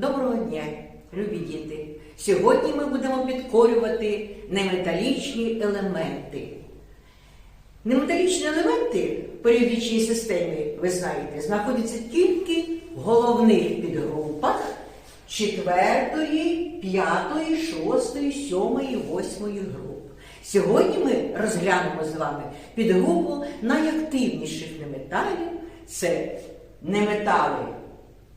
Доброго дня, любі діти! Сьогодні ми будемо підкорювати неметалічні елементи. Неметалічні елементи в періодичній системі, ви знаєте, знаходяться тільки в головних підгрупах четвертої, п'ятої, шостої, сьомої, восьмої груп. Сьогодні ми розглянемо з вами підгрупу найактивніших неметалів. Це неметали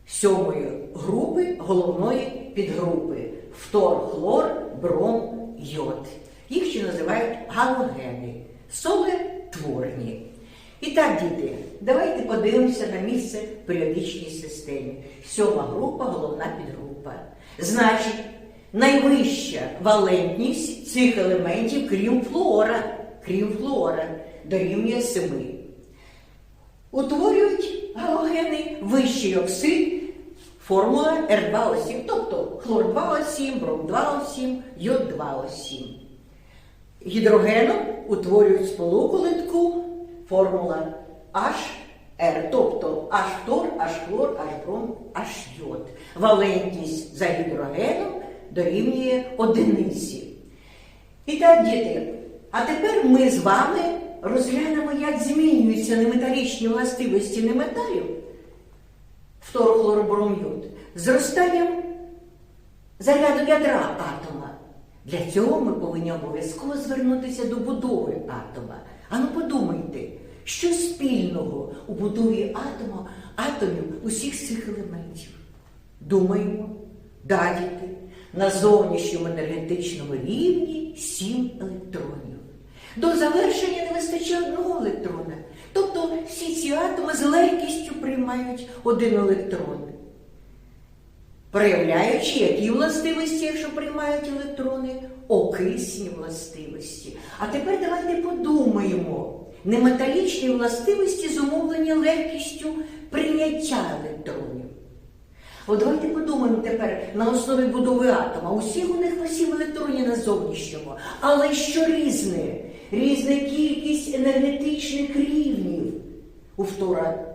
сьомої групи головної підгрупи фтор, хлор, бром, йод. Їх ще називають галогени, солетворні. І так, діти, давайте подивимося на місце в періодичній системі. Сьома група, головна підгрупа. Значить, найвища валентність цих елементів, крім флуора, крім флуора, дорівнює 7 утворюють галогени вищий оксид, формула R2O7, тобто хлор 2O7, бром 2O7, йод 2O7. Гідрогеном утворюють сполуку литку, формула HR, тобто H-фтор, H-хлор, H-бром, H-йод. Валентність за гідрогеном дорівнює одиниці. І так, діти, а тепер ми з вами розглянемо, як змінюються неметалічні властивості неметалів фторохлоробромйод зростанням заряду ядра атома. Для цього ми повинні обов'язково звернутися до будови атома. А ну подумайте, що спільного у будові атома, атомів усіх цих елементів. Думаємо, да, діти, на зовнішньому енергетичному рівні сім електронів. До завершення не вистачає одного електрона. Тобто всі ці атоми з легкістю приймають один електрон. Проявляючи які властивості, якщо приймають електрони, окисні властивості. А тепер давайте подумаємо. Неметалічні властивості зумовлені легкістю прийняття електронів. От давайте подумаємо тепер на основі будови атома. Усіх у них по електронів на зовнішньому. Але що різне? Різна кількість енергетичних рівнів. У фтора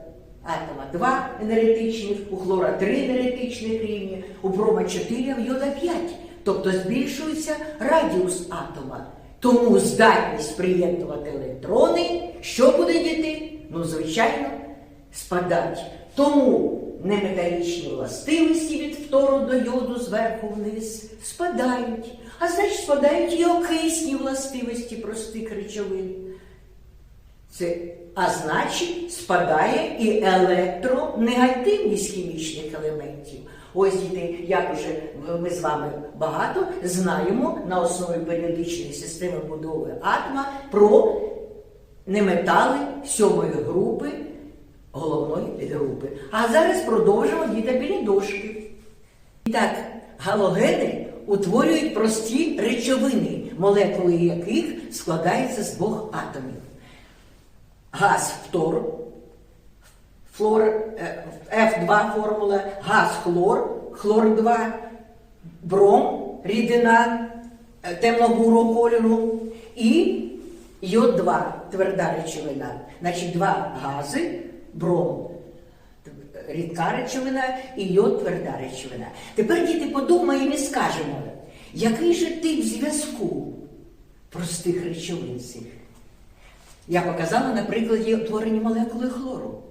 атома два енергетичних, у хлора три енергетичних рівні, у брома 4, а в йода 5. Тобто збільшується радіус атома. Тому здатність приєднувати електрони, що буде діти? Ну, звичайно, спадать. Тому неметалічні властивості від фтору до йоду зверху вниз спадають. А значить, спадають і окисні властивості простих речовин. Це, а значить, спадає і електронегативність хімічних елементів. Ось діти, як уже ми з вами багато знаємо на основі періодичної системи будови атома про неметали сьомої групи головної підгрупи. А зараз продовжимо діти біля дошки. І так, галогени утворюють прості речовини, молекули яких складаються з двох атомів. Газ фтор, флор, е, F2 формула, газ хлор, хлор 2, бром, рідина е, темно-бурого кольору і йод 2 тверда речовина. Значить, два гази, бром, рідка речовина і йод тверда речовина. Тепер діти подумаємо і скажемо, який же тип зв'язку простих речовин цих? Я показала на прикладі утворення молекули хлору.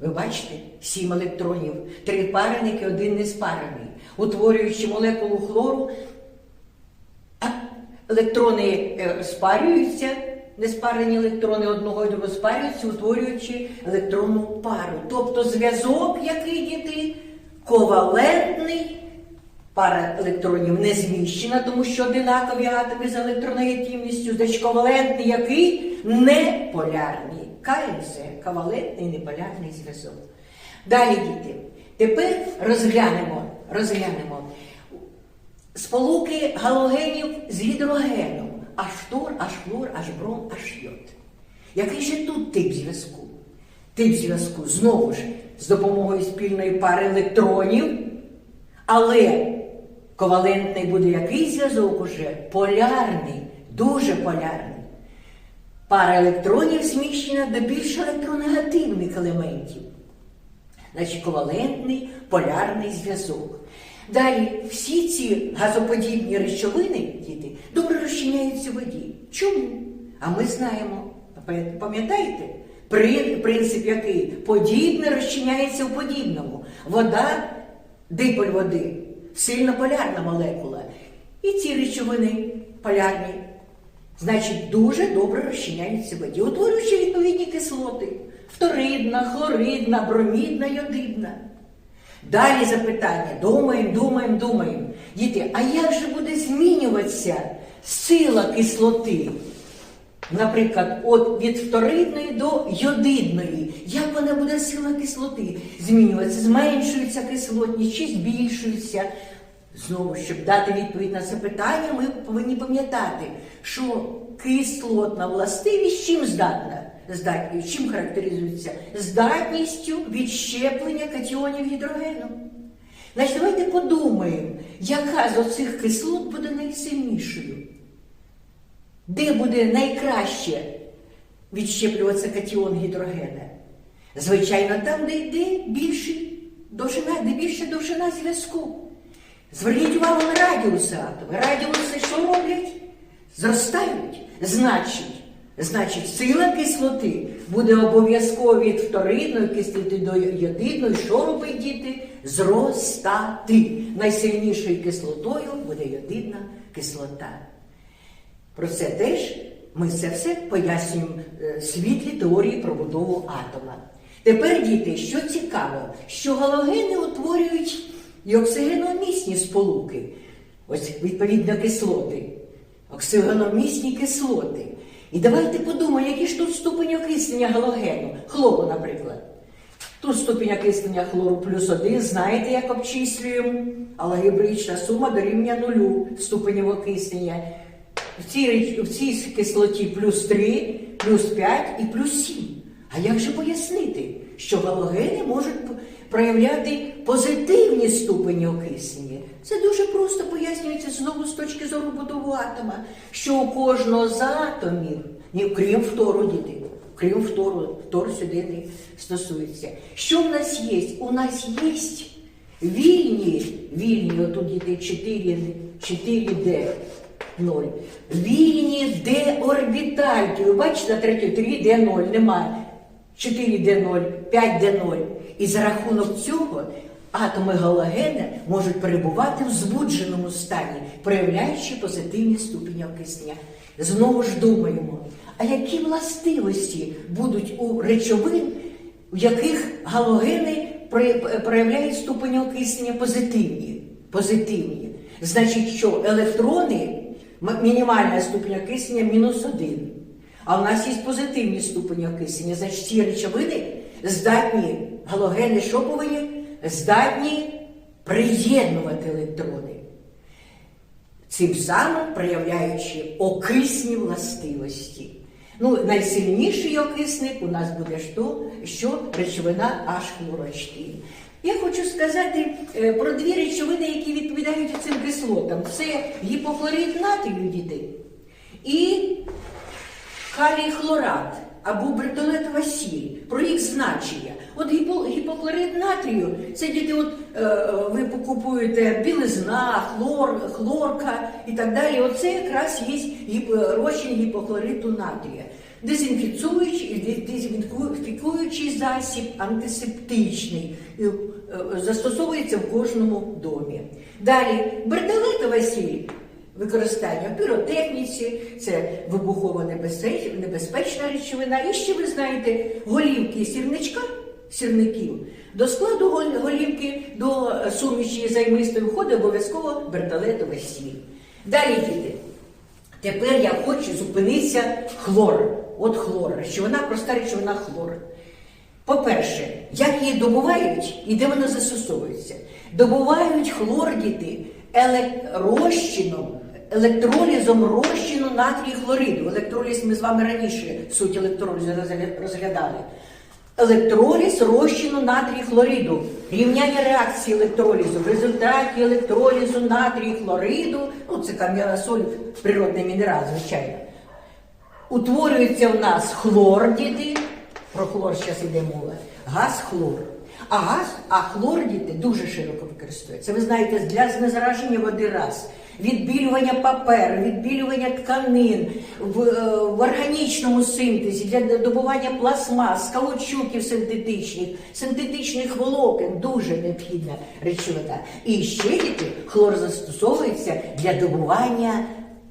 Ви бачите, сім електронів, три пареники, один неспарений. Утворюючи молекулу хлору, електрони е, спарюються, неспарені електрони одного і другого спарюються, утворюючи електронну пару. Тобто зв'язок, який діти, ковалентний. Пара електронів не зміщена, тому що одинакові атоми з електронегативністю, значить ковалентний який неполярний. КНЗ – ковалентний неполярний зв'язок. Далі, діти, тепер розглянемо, розглянемо сполуки галогенів з гідрогеном. Аж фтор, аж хлор, аж бром, аж йод. Який же тут тип зв'язку? Тип зв'язку знову ж з допомогою спільної пари електронів, але Ковалентний буде який зв'язок уже? Полярний, дуже полярний. Пара електронів зміщена до більш електронегативних елементів. значить ковалентний полярний зв'язок. Далі всі ці газоподібні речовини, діти, добре розчиняються в воді. Чому? А ми знаємо, пам'ятаєте? Принцип який? Подібне розчиняється в подібному. Вода, диполь води, сильно полярна молекула. І ці речовини полярні, значить, дуже добре розчиняються в воді, утворюючи відповідні кислоти: фторидна, хлоридна, бромідна, йодидна. Далі запитання. Думаємо, думаємо, думаємо. Діти, а як же буде змінюватися сила кислоти? Наприклад, от від фторидної до йодидної. Як вона буде сила кислоти змінюватися? Зменшується кислотність чи збільшується? Знову, щоб дати відповідь на це питання, ми повинні пам'ятати, що кислотна властивість чим здатна? Здатною, чим характеризується? Здатністю відщеплення катіонів гідрогену. Значить, давайте подумаємо, яка з оцих кислот буде найсильнішою. Де буде найкраще відщеплюватися катіон гідрогена? Звичайно, там, де йде більший довжина, де більша довжина зв'язку. Зверніть увагу на радіуси атоми. Радіуси що роблять? Зростають. Значить, значить, сила кислоти буде обов'язково від вторинної кислоти до йодидної. Що робить діти? Зростати. Найсильнішою кислотою буде йодидна кислота. Про це теж ми це все пояснюємо е, світлі теорії про будову атома. Тепер, діти, що цікаво, що галогени утворюють і оксигеномісні сполуки. Ось відповідно кислоти. Оксигеномісні кислоти. І давайте подумаємо, які ж тут ступені окислення галогену. Хлору, наприклад. Тут ступінь окислення хлору плюс один, знаєте, як обчислюємо? Алгебрична сума дорівнює нулю ступенів окислення. В цій, в цій кислоті плюс 3, плюс 5 і плюс 7. А як же пояснити, що галогени можуть проявляти позитивні ступені окислення? Це дуже просто пояснюється знову з точки зору будови атома, що у кожного з атомів, крім фтору, діти, крім фтору, фтор сюди не стосується. Що в нас є? У нас є вільні, вільні, отут діти 4, 4D, 0. Вільні d орбітальки. Ви бачите, на третій 3D0 немає. 4D0, 5D0. І за рахунок цього атоми галогена можуть перебувати в збудженому стані, проявляючи позитивні ступені окислення. Знову ж думаємо, а які властивості будуть у речовин, у яких галогени проявляють ступені окислення позитивні? позитивні. Значить, що електрони, мінімальна ступень окислення мінус один. А в нас є позитивні ступені окислення. Значить, ці речовини здатні, галогени що повинні? Здатні приєднувати електрони. Цим самим проявляючи окисні властивості. Ну, найсильніший окисник у нас буде що, що речовина H-хлорочки. Я хочу сказати е, про дві речовини, які відповідають цим кислотам. Це гіпохлорид натрію дітей і калій хлорат або бритолетова сіль, про їх значення. От гіпо, гіпохлорид натрію, це діти, от е, ви покупуєте білизна, хлор, хлорка і так далі. Оце якраз є гіп, розчин гіпохлориду натрія. Дезінфіцуючий, дезінфікуючий засіб, антисептичний, е, е, застосовується в кожному домі. Далі бертолетова сіль використання в піротехніці, це вибухово небезпеч- небезпечна речовина. І ще ви знаєте, голівки сірничка, сірників. До складу голівки до е, суміші займистої входить обов'язково бертолетова сіль. Далі діти. Тепер я хочу зупинитися хлор. От хлор, речовина, проста речовина хлор. По-перше, як її добувають і де вона застосовується? Добувають хлор діти розчином, електролізом розчину натрій хлориду. Електроліз ми з вами раніше суть електролізу розглядали. Електроліз розчину натрій хлориду. Рівняння реакції електролізу. В результаті електролізу натрій хлориду, ну це кам'яна соль, природний мінерал, звичайно. Утворюється в нас хлор, діти, про хлор зараз йде мова, газ хлор. А газ, а хлор дуже широко використовується. Ви знаєте, для знезараження води раз, відбілювання паперу, відбілювання тканин в, е, в органічному синтезі, для добування пластмас, каучуків синтетичних, синтетичних волокон дуже необхідна речовина. І ще діти хлор застосовується для добування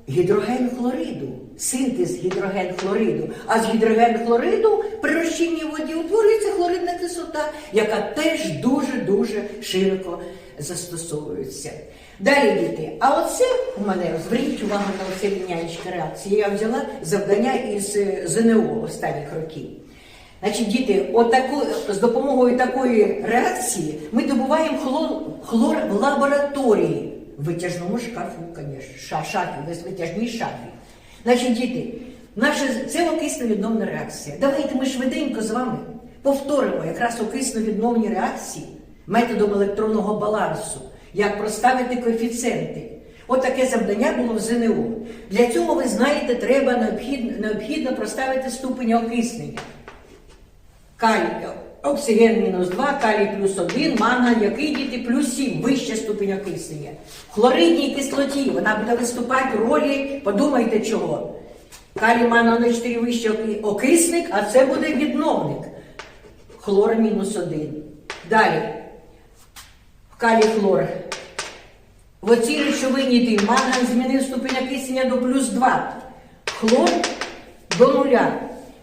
гідрогенхлориду, синтез гідрогенхлориду. А з гідрогенхлориду при розчинній воді утворюється хлоридна кислота, яка теж дуже-дуже широко застосовується. Далі діти, а оце у мене, зверніть увагу на оце лінянечка реакції. Я взяла завдання із е, ЗНО останніх років. Значить, діти, отаку, з допомогою такої реакції ми добуваємо хлор, хлор в лабораторії, в витяжному шкафу, звісно, ша, шафі, витяжній шафі. Значить, діти, наша, це окисно-відновна реакція. Давайте ми швиденько з вами повторимо якраз окисно-відновні реакції методом електронного балансу, як проставити коефіцієнти. От завдання було в ЗНО. Для цього, ви знаєте, треба необхідно, необхідно проставити ступень окиснення. Калій, оксиген мінус 2, калій плюс 1, манган, який діти плюс 7, вища ступень окиснення. Хлоридній кислоті вона буде виступати в ролі, подумайте чого. Калій манган на 4 вище оки- окисник, а це буде відновник. Хлор мінус 1. Далі. Калій. В оцій речовині ти манган змінив ступінь окиснення до плюс 2. Хлор до нуля.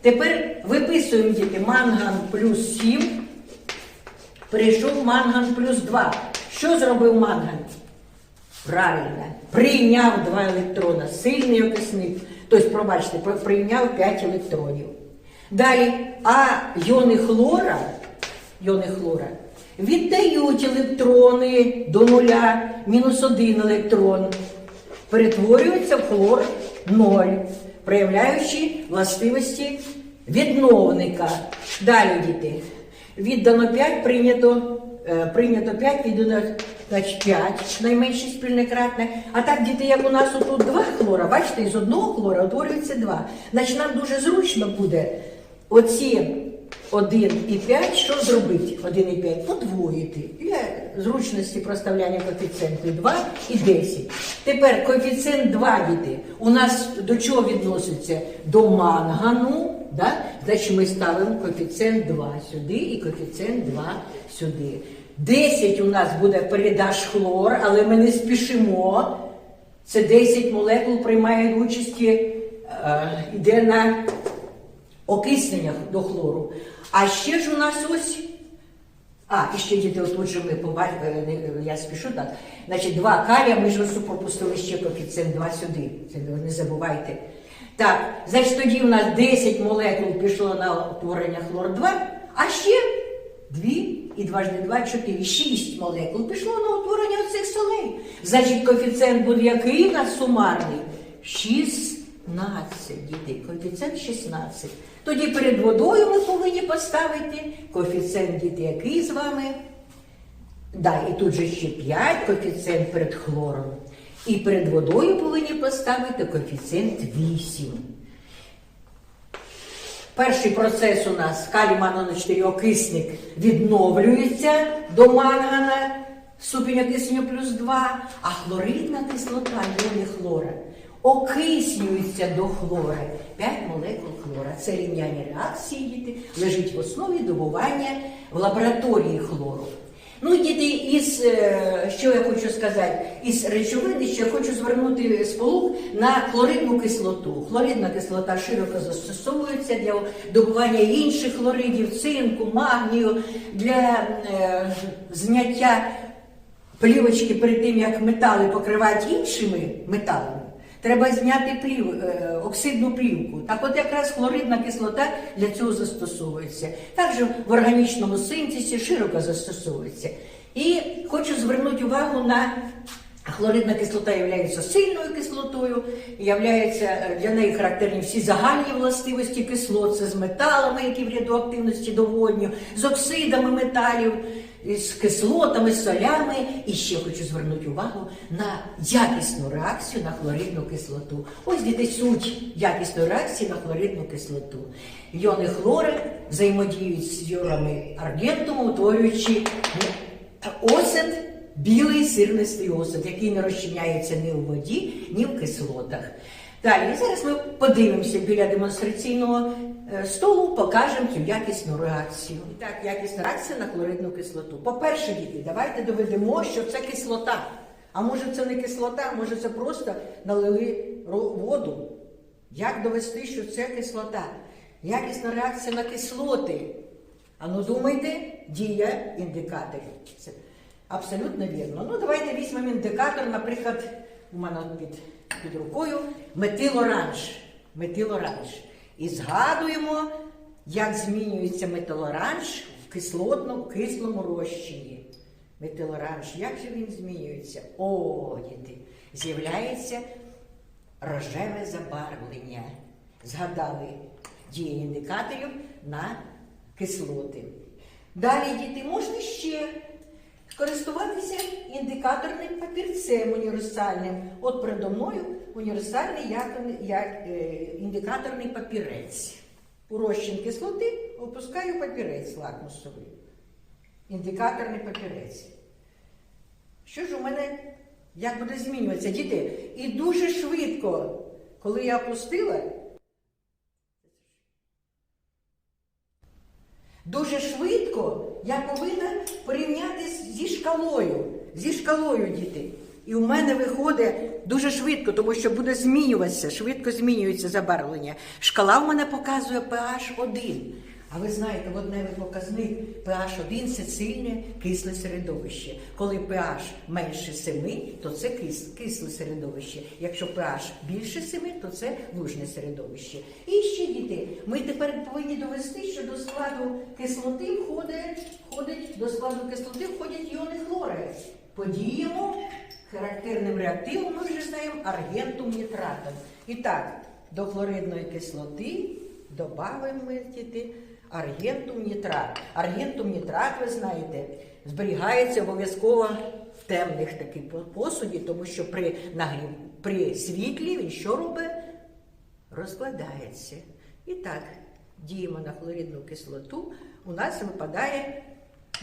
Тепер виписуємо діти манган плюс 7. Перейшов манган плюс 2. Що зробив манган? Правильно. Прийняв два електрона. Сильний окисник. Тобто, пробачте, прийняв 5 електронів. Далі, а йони хлора, йони хлора віддають електрони до нуля, мінус один електрон. Перетворюються в хлор 0, проявляючи властивості відновника. Далі діти. Віддано 5, прийнято, е, прийнято 5, віддано значить, 5, найменше спільне кратне. А так, діти, як у нас тут два хлора, бачите, із одного хлора утворюється два. Значить, нам дуже зручно буде оці 1 і 5, що зробити? 1 і 5 подвоїти. Для зручності проставляння коефіцієнту 2 і 10. Тепер коефіцієнт 2 діти. У нас до чого відноситься? До мангану. Да? Значить ми ставимо коефіцієнт 2 сюди і коефіцієнт 2 сюди. 10 у нас буде передаш хлор, але ми не спішимо. Це 10 молекул приймає участі, е, йде на окиснення до хлору. А ще ж у нас ось. А, і ще діти, отут же ми побачили, я спішу так. Значить, два калія, ми ж ось пропустили ще коефіцієнт 2 сюди. Це не забувайте. Так, значить, тоді у нас 10 молекул пішло на утворення хлор 2, а ще 2 і 2 ж 2, 4, 6 молекул пішло на утворення оцих солей. Значить, коефіцієнт буде який у нас сумарний? 16, дітей, коефіцієнт 16. Тоді перед водою ми повинні поставити коефіцієнт діти, який з вами. Да, і тут же ще 5 коефіцієнт перед хлором. І перед водою повинні поставити коефіцієнт 8. Перший процес у нас калій манган 4 окисник відновлюється до мангана, ступінь окиснення плюс 2, а хлоридна кислота, іони хлора, окислюється до хлора. 5 молекул хлора. Це рівняння реакції діти, лежить в основі добування в лабораторії хлору. Ну, діти, із е, що я хочу сказати, із речовини ще хочу звернути сполук на хлоридну кислоту. Хлоридна кислота широко застосовується для добування інших хлоридів, цинку, магнію, для е, зняття плівочки перед тим, як метали покривати іншими металами. Треба зняти плів, е, оксидну плівку. Так от якраз хлоридна кислота для цього застосовується. Також в органічному синтезі широко застосовується. І хочу звернути увагу на Хлоридна кислота є сильною кислотою, являється, е, для неї характерні всі загальні властивості кислот, це з металами, які в радіоактивності до водню, з оксидами металів, з кислотами, з солями. І ще хочу звернути увагу на якісну реакцію на хлоридну кислоту. Ось діти суть якісної реакції на хлоридну кислоту. Йони хлори взаємодіють з йонами аргентуму, утворюючи осад, білий сирнистий осад, який не розчиняється ні у воді, ні в кислотах. Далі, зараз ми подивимося біля демонстраційного е, столу, покажемо цю якісну реакцію. Так, якісна реакція на хлоридну кислоту. По-перше, діти, давайте доведемо, що це кислота. А може це не кислота, може це просто налили воду. Як довести, що це кислота? Якісна реакція на кислоти. А ну думайте, дія індикаторів. Це абсолютно вірно. Ну, давайте візьмемо індикатор, наприклад, у мене під, під рукою метилоранж. І згадуємо, як змінюється метилоранж в кислотному, кислому розчині. Метилоранж, як же він змінюється? О, діти, з'являється рожеве забарвлення. Згадали дії індикаторів на кислоти. Далі, діти, можна ще скористуватися індикаторним папірцем універсальним. От передо мною універсальний як, як, е, індикаторний папірець. У розчин кислоти опускаю папірець лакмусовий. Індикаторний папірець. Що ж у мене як буде змінюватися, діти? І дуже швидко, коли я опустила, дуже швидко я повинна шкалою. Зі шкалою, діти. І у мене виходить дуже швидко, тому що буде змінюватися, швидко змінюється забарвлення. Шкала в мене показує pH 1. А ви знаєте, водневий показник pH 1 це сильне кисле середовище. Коли pH менше 7, то це кис- кисле середовище. Якщо pH більше 7, то це лужне середовище. І ще діти, ми тепер повинні довести, що до складу кислоти входить, до складу кислоти входять іони хлори. Подіємо характерним реактивом, ми вже знаємо аргентум нітратом. І так, до хлоридної кислоти додаємо ми діти аргентум нітрат. Аргентум нітрат, ви знаєте, зберігається обов'язково в темних таких посуді, тому що при, нагрів, при світлі він що робить? Розкладається. І так, діємо на хлоридну кислоту, у нас випадає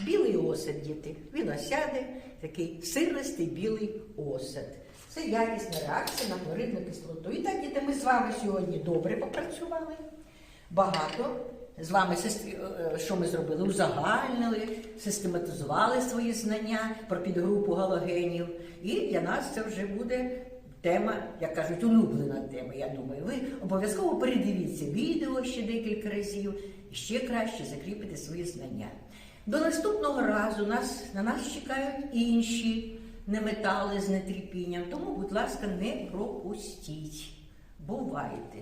білий осад, діти. Він осяде, такий сирлистий білий осад. Це якісна реакція на хлоридну кислоту. І так, діти, ми з вами сьогодні добре попрацювали. Багато. З вами сес- е, що ми зробили? Узагальнили, систематизували свої знання про підгрупу галогенів. І для нас це вже буде тема, як кажуть, улюблена тема. Я думаю, ви обов'язково передивіться відео ще декілька разів і ще краще закріпите свої знання. До наступного разу нас, на нас чекають інші неметали з нетерпінням, тому, будь ласка, не пропустіть. Бувайте!